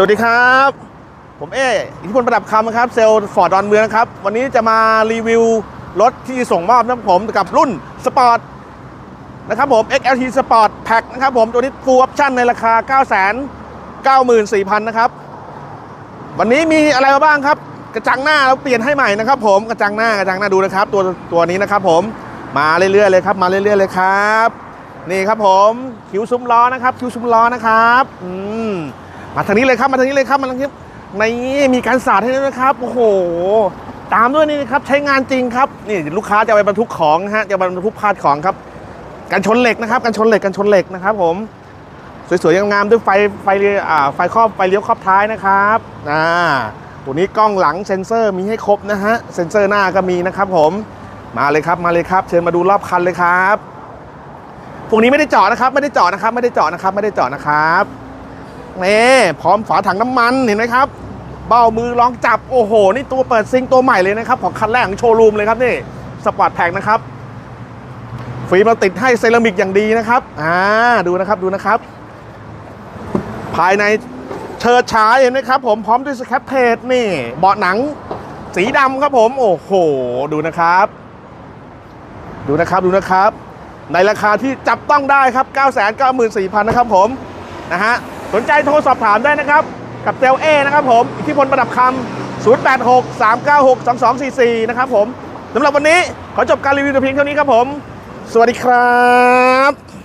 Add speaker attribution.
Speaker 1: สวัสดีครับ ผมเออิทธิพลประดับคำนะครับเซลล์ฟอร์ดดอนเมืองนะครับ วันนี้จะมารีวิวรถที่ส่งมอบนะครับผมกับรุ่นสปอร์ตนะครับผม XLT Sport Pack นะครับผม ตัวนี้ Full Option ในราคา 9 9 4 0 0 0 นะครับ วันนี้มีอะไรมาบ้างครับ กระจังหน้าเราเปลี่ยนให้ใหม่นะครับผมกระจังหน้ากระจังหน้าดูนะครับ ตัวตัวนี้นะครับผมมาเรื่อยๆเลยครับ มาเรื่อยๆเลยครับ นี่ครับผมคิ้วซุ้มล้อนะครับคิ้วซุ้มล้อนะครับ อืม มาทางนี้เลยครับมาทางนี้เลยครับมาทางนี้ในมีการสาดให้ด้วยนะครับโอ้โห ตามด้วยนี่นะครับใช้งานจริงครับนี่ลูกค้าจะไปบรรทุกของนะฮะจะบรรทุกพาดของครับกันชนเหล็กนะครับกันชนเหล็กกันชนเหล็กนะครับ ผมสวยๆงามๆด้วยไฟไฟอ่าไฟครอบไฟเลี้ยวครอบท้ายนะครับอ่าตัวนี้กล้องหลังเซ็นเซอร์มีให้ครบนะฮะเซ็นเซอร์หน้าก็มีนะครับผมมาเลยครับมาเลยครับ เชิญมาดูรอบคันเลยครับพวกนี้ไม่ได้เจาะนะครับ ไม่ได้เจาะนะครับ ไม่ได้เจาะนะครับไม่ได้เจาะนะครับ นี่พร้อมฝาถังน้ำมันเห็นไหมครับ เบ้ามือลองจับโอ้โห นี่ตัวเปิดซิงตัวใหม่เลยนะครับ ของคันแรกของโชว์รูมเลยครับนี่สปอร์ตแพ็กนะครับฟิล์มเราติดให้เซรามิกอย่างดีนะครับอ่าดูนะครับดูนะครับ ภายในเชิดฉายเห็นไหมครับ ผมพร้อมด้วยสแคปเพจนี่เบาะหนังสีดำครับผม โอ้โห ดูนะครับ ดูนะครับดูนะครับ ในราคาที่จับต้องได้ครับ 9 9 4 0 0 0 นะครับผม นะฮะสนใจโทรสอบถามได้นะครับ กับเซลเอนะครับผม อิทธิพลประดับคำ086 396 2244 นะครับผมสำหรับวันนี้ขอจบการรีวิวแต่เพียงเท่านี้ครับผม สวัสดีครับ